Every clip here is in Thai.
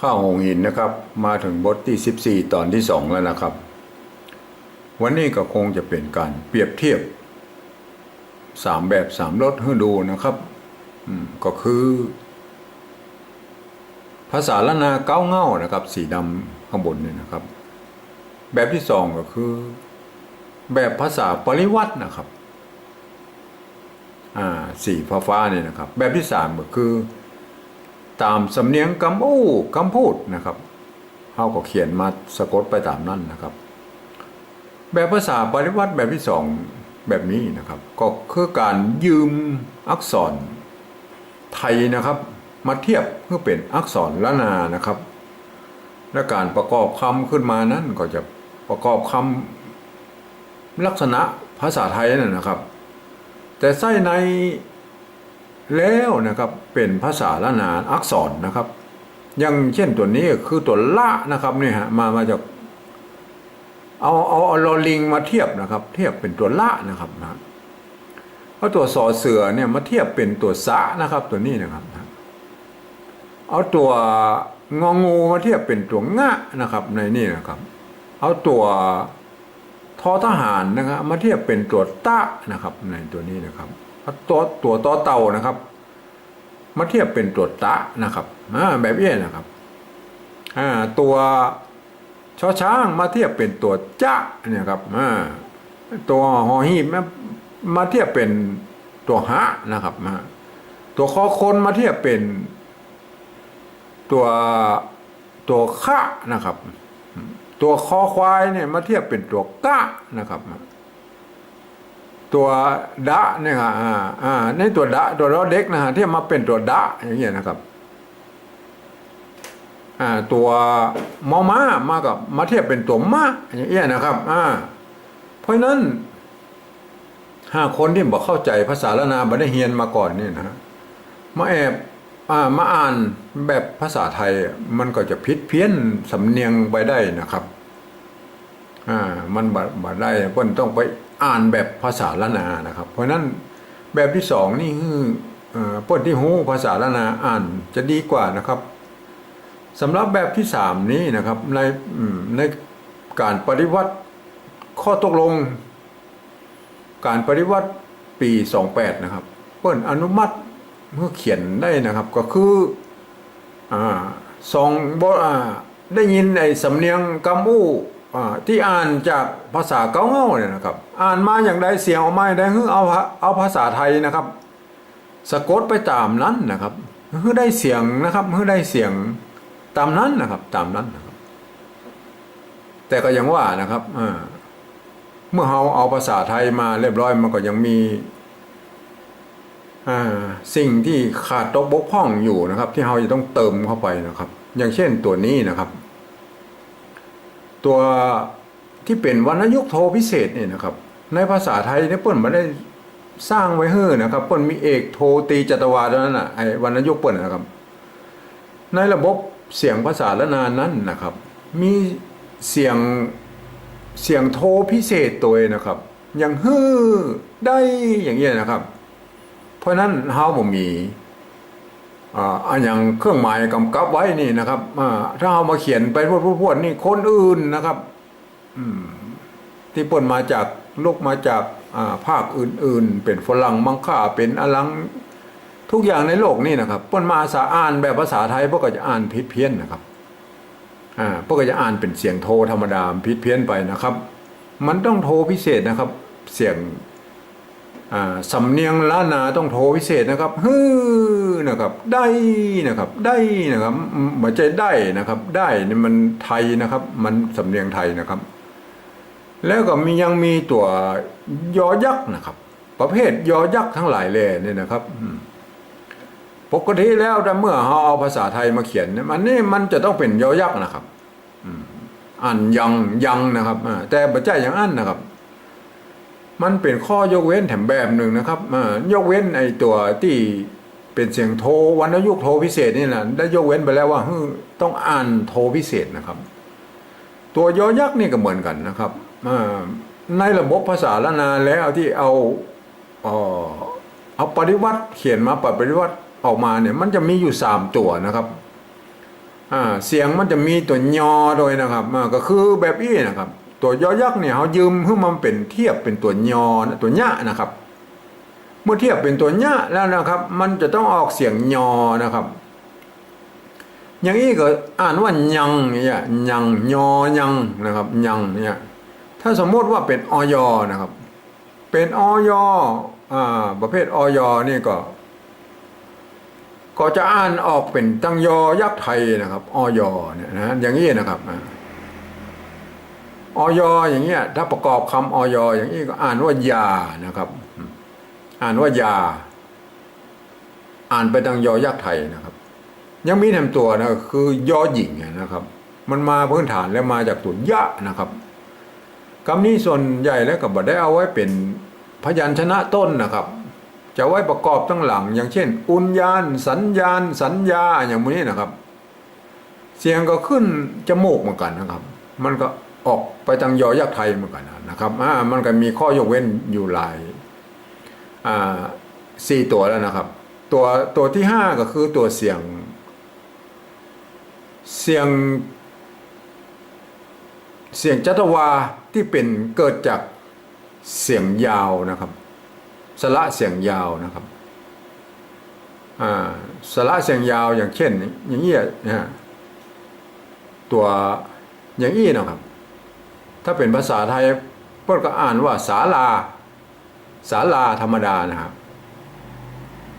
ข้าวหงหินนะครับ มาถึงบทที่ 14 ตอนที่ 2 แล้วนะครับ วันนี้ก็คงจะเป็นการเปรียบเทียบ 3 แบบ 3 รสให้ดูนะครับก็คือ ภาษาละนาเก้าเง่านะครับ สีดำข้างบนนี่นะครับ แบบที่สองก็คือ แบบภาษาปริวัตินะครับ อ่าสีฟ้าฟ้าๆนี่นะครับ แบบที่สามก็คือ ตามสำเนียงคำอู้คำพูดนะครับเขาก็เขียนมาสะกดไปตามนั้นนะครับ แบบภาษาปริวัติแบบที่สองแบบนี้นะครับ ก็คือการยืมอักษรไทยนะครับ มาเทียบเพื่อเป็นอักษรละนานะครับ และการประกอบคำขึ้นมานั้นก็จะประกอบคำลักษณะภาษาไทยนั่นนะครับ แต่ไส้ใน แล้วนะครับเป็นภาษาละนานอักษรนะครับอย่างเช่นตัวนี้คือตัวละนะครับนี่ฮะมามาจากเอาเอาเอาลอลิงมาเทียบนะครับ เทียบเป็นตัวละนะครับนะเอาตัวสอเสือเนี่ยมาเทียบเป็นตัวสะนะครับ ตัวนี้นะครับนะเอาตัวงองูมาเทียบเป็นตัวงะนะครับ ในนี่นะครับ เอาตัวทอทหารนะครับมาเทียบเป็นตัวตะนะครับ ในตัวนี้นะครับ ตัวตัวต่อเต่านะครับ มาเทียบเป็นตัวตะนะครับอ่าแบบนี้นะครับอ่าตัวชอช้างมาเทียบเป็นตัวจะเนี่ยครับอ่าตัวหอหีบมามาเทียบเป็นตัวหะนะครับอ่าตัวคอคนมาเทียบเป็นตัวตัวคะนะครับ ตัวคอควายเนี่ยมาเทียบเป็นตัวกะนะครับ ตัวดะเนี่ยครับอ่าอ่าในตัวดะตัวรอเด็กนะฮะที่มาเป็นตัวดะอย่างเงี้ยนะครับอ่าตัวมอมามากับมาเทียบเป็นตัวม้าอย่างเงี้ยนะครับอ่าเพราะนั้นห้าคนที่บอกเข้าใจภาษาละนาบัได้เฮียนมาก่อนเนี่ยนะมาแอบอ่ามาอ่านแบบภาษาไทยมันก็จะพิษเพี้ยนสำเนียงไปได้นะครับอ่ามันบัดบัดได้เพิ่นต้องไป อ่านแบบภาษาละนานะครับ เพราะฉะนั้นแบบที่สองนี่คือเอ่อเพิ่นที่หูภาษาละนาอ่านจะดีกว่านะครับสำหรับแบบที่สามนี้นะครับในในการปฏิวัติข้อตกลง การปฏิวัติปี28นะครับเปิ้นอนุมัติเมื่อเขียนได้นะครับก็คืออ่าสองบอ่าได้ยินไอ้สำเนียงกำอู้อ่าที่อ่านจากภาษาเกาเงาเนี่ยนะครับ อ่านมาอย่างใดเสียงออกมาอย่างใดคือเอาเอาภาษาไทยนะครับ สะกดไปตามนั้นนะครับคือได้เสียงนะครับคือได้เสียงตามนั้นนะครับ ตามนั้นนะครับ แต่ก็ยังว่านะครับเมื่อเราเอาภาษาไทยมาเรียบร้อยมันก็ยังมีสิ่งที่ขาดตกบกพร่องอยู่นะครับ ที่เราจะต้องเติมเข้าไปนะครับ อย่างเช่นตัวนี้นะครับ ตัวที่เป็นวรรณยุกโทพิเศษเนี่ยนะครับ ในภาษาไทยเนี่ยเปิ้นมาได้สร้างไว้เฮ้อนะครับเปิ้นมีเอกโทตีจัตวาเท่านั้นน่ะไอ้วรรณยุกต์เปิ้นนะครับ ในระบบเสียงภาษาละนานนั้นนะครับ มีเสียงเสียงโทพิเศษตัวนะครับ อย่างฮือได้อย่างเงี้ยนะครับ เพราะนั้นเฮาบ่มีอ่าอย่างเครื่องหมายกำกับไว้นี่นะครับอ่าถ้าเฮามาเขียนไปพวดพวดนี่คนอื่นนะครับ อืม ที่ป่นมาจาก ลูกมาจากาภาคอื่นๆ เป็นฝรั่งมังค่าเป็นอลังทุกอย่างในโลกนี่นะครับเปิ่นมาอาสาอ่านแบบภาษาไทยพวกก็จะอ่านผิดเพี้ยนนะครับอ่าพวกก็จะอ่านเป็นเสียงโทรธรรมดาผิดเพี้ยนไปนะครับ มันต้องโทรพิเศษนะครับ เสียงอ่าสำเนียงล้านนาต้องโทรพิเศษนะครับฮือนะครับ ได้นะครับ ได้นะครับม่ใช่ได้นะครับ ได้นี่มันไทยนะครับ มันสำเนียงไทยนะครับ แล้วก็มียังมีตัวยอยักษ์นะครับ ประเภทยอยักษ์ทั้งหลายเลยเนี่ยนะครับปกติแล้วแต่เมื่อเราเอาภาษาไทยมาเขียนเนี่ยมันนี่มันจะต้องเป็นยอยักษ์นะครับอ่านยังยังนะครับแต่บัจจัยอย่างอันนะครับ มันเป็นข้อยกเว้นแถมแบบหนึ่งนะครับยกเว้นไอ้ตัวที่เป็นเสียงโทวรรณยุกโทพิเศษนี่แหละได้ยกเว้นไปแล้วว่าต้องอ่านโทพิเศษนะครับ ตัวยอยักษ์นี่ก็เหมือนกันนะครับ ในระบบภาษาละนาแล้วที่เอาเออเอาปฏิวัติเขียนมาปฏิวัติออกมาเนี่ยมันจะมีอยู่สามตัวนะครับเสียงมันจะมีตัวยอโดยนะครับก็คือแบบอี้นะครับ ตัวยอยักษ์เนี่ยเขายืมเพื่อมันเป็นเทียบเป็นตัวยอนะตัวยะนะครับ เมื่อเทียบเป็นตัวยะแล้วนะครับ มันจะต้องออกเสียงยอนะครับ อย่างนี้ก็อ่านว่ายังเนี่ยยังยอยังนะครับยังเนี่ย ถ้าสมมติว่าเป็นอยนะครับ เป็นอยอ่าประเภทอยนี่ก็ ก็จะอ่านออกเป็นตังยอยักษ์ไทยนะครับอยเนี่ยนะอย่างนี้นะครับออยอย่างเงี้ยถ้าประกอบคำอยอย่างนี้ก็อ่านว่ายานะครับ อ่านว่ายา อ่านไปตังยอยักษ์ไทยนะครับ ยังมีแถมตัวนะคือยอหญิงนะครับ มันมาพื้นฐานแล้วมาจากตัวยะนะครับ คำนี้ส่วนใหญ่แล้วก็บ่ได้เอาไว้เป็นพยัญชนะต้นนะครับ จะไว้ประกอบตั้งหลัง อย่างเช่น อุญญาณ สัญญาณ สัญญาอย่างนี้นะครับ เสียงก็ขึ้นจมูกเหมือนกันนะครับ มันก็ออกไปทางยอยักษ์ไทยเหมือนกันนะครับอ่ามันก็มีข้อยกเว้นอยู่หลายอ่าสี่ตัวแล้วนะครับ ตัวตัวที่ห้าก็คือตัวเสียง เสียง เสียงจัตวาที่เป็นเกิดจากเสียงยาวนะครับ สระเสียงยาวนะครับอ่าสระเสียงยาวอย่างเช่น อย่างนี้นะฮะตัวอย่างนี้นะครับ ถ้าเป็นภาษาไทยพื่อนก็อ่านว่าศาลาศาลาธรรมดานะครับ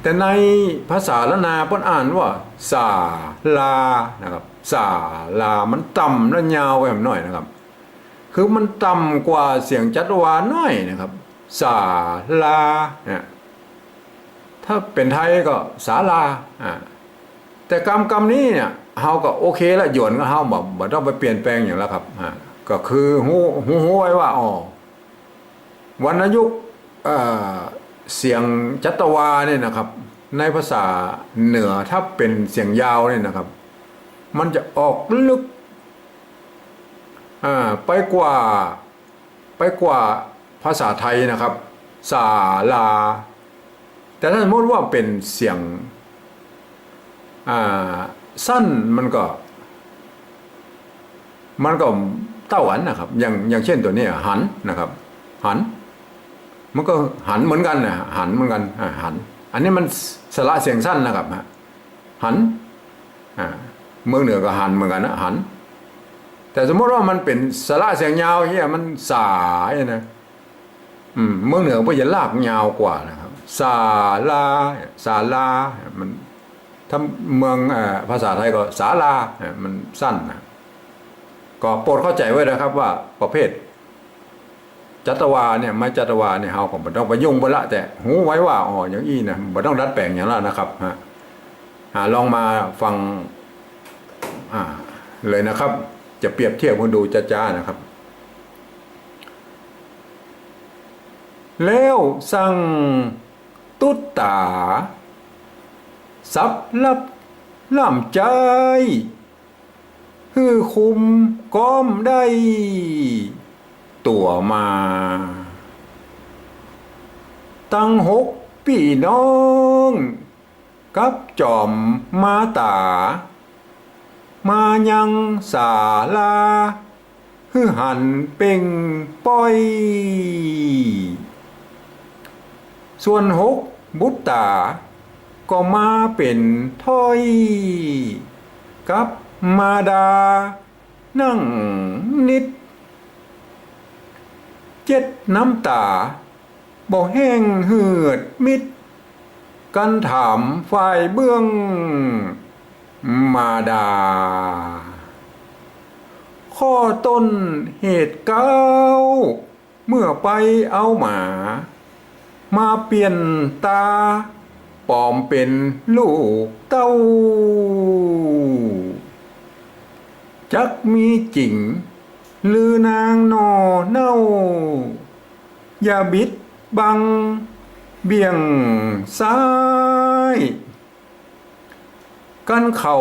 แต่ในภาษาละนาพิ่นอ่านว่าสาลานะครับสาลามันต่ำและยาวไปหน่อยนะครับ คือมันต่ำกว่าเสียงจัตวาน้อยนะครับ สาลาเนี่ยถ้าเป็นไทยก็สาลาอ่าแต่กรรมกรรมนี้เนี่ยเฮาก็โอเคละหยวนก็เฮาบอกบ่ต้องไปเปลี่ยนแปลงอย่างแล้วครับอ่าก็คือหูหูหูไว้ว่าอ๋อวรรณยุกเอ่อเสียงจัตวาเนี่ยนะครับ ในภาษาเหนือถ้าเป็นเสียงยาวเนี่ยนะครับ มันจะออกลึก ไปกว่าไปกว่าภาษาไทยนะครับสาลา แต่ถ้าสมมติว่าเป็นเสียงสั้นมันก็ มันก็เต้าหันนะครับ อย่างอย่างเช่นตัวนี้หันนะครับ หัน มันก็หันเหมือนกันนะหันเหมือนกันหัน อันนี้มันสระเสียงสั้นนะครับหันเมืองเหนือก็หันเหมือนกันนะหัน แต่สมมติว่ามันเป็นสระเสียงยาวอย่างเงี้ยมันสายนะอืมเมืองเหนือก็จะลากยาวกว่านะครับสาลาสาลามันถ้าเมืองอภาษาไทยก็สาลามันสั้นนะก็โปรดเข้าใจไว้นะครับว่าประเภท จัตวาเนี่ยไม่จัตวาเนี่ยเฮาก็บ่ต้องไปยุ่งบ่ละแต่หูไว้ว่าอ๋ออย่างอี้นะบ่ต้องดัดแปลงอย่างนั้นนะครับฮะอ่าลองมาฟังอ่าเลยนะครับ จะเปรียบเทียบกันดูจ้าๆนะครับ แล้วสั่งตุตตาสับลับล่ำใจฮือคุมก้อมได้ ตัวมา ตั้งหกพี่น้อง กับจอมมาตา มายังสาลาฮือหันเป่งป้อย ส่วนหกบุตตา ก็มาเป็นถ้อย กับมาดา นั่งนิด เจ็ดน้ำตาบ่แห้งเหือดมิด กันถามฝ่ายเบื้อง มาดา ข้อต้นเหตุเก้า เมื่อไปเอาหมา มาเปลี่ยนตา ปลอมเป็นลูกเต้า จักมีจริงหรือนางนอเน่า อย่าบิดบัง เบี่ยงซ้าย กันเข่า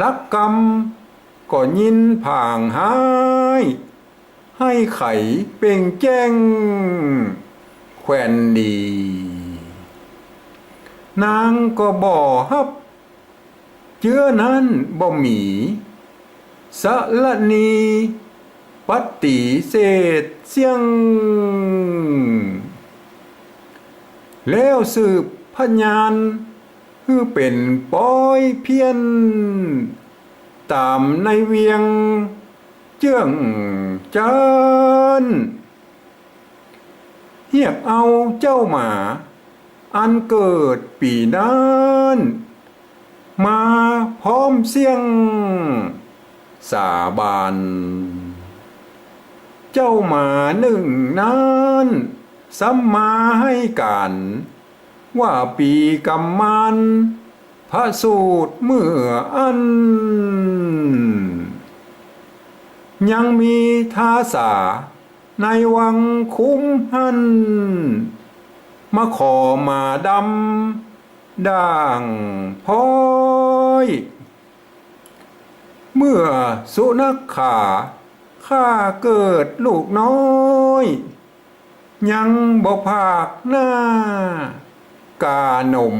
ลักกรรมก็ยินผ่างหาย ให้ไข่เป่งแจ้ง แควนดี นางก็บ่อฮับ เจือนั้นบ่มีสะละนีปฏิเสธเสียง แล้วสืบพยาน คือเป็นป้อยเพี้ยน ตามในเวียง เจื้องจานเฮียบเอาเจ้าหมา อันเกิดปีนั้นมาพร้อมเสียง สาบานเจ้าหมาหนึ่งนั้นสัมมาให้กัน ว่าปีกรรมันพระสูตรเมื่ออัน ยังมีทาสา ในวังคุ้มหัน มาขอมาดำด่างพ้อย เมื่อสุนัขขาข้าเกิดลูกน้อย ยังบ่ภาคหน้า กานม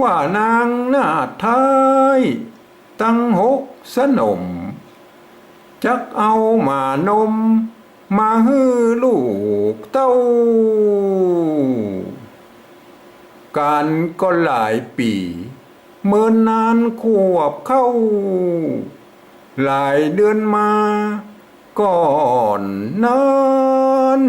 ว่านางนาท้ายตั้งหกสนม จักเอามานม มาฮื้อลูกเต้า การก็หลายปีเมื่อนานขวบเข้า หลายเดือนมาก่อนนั้น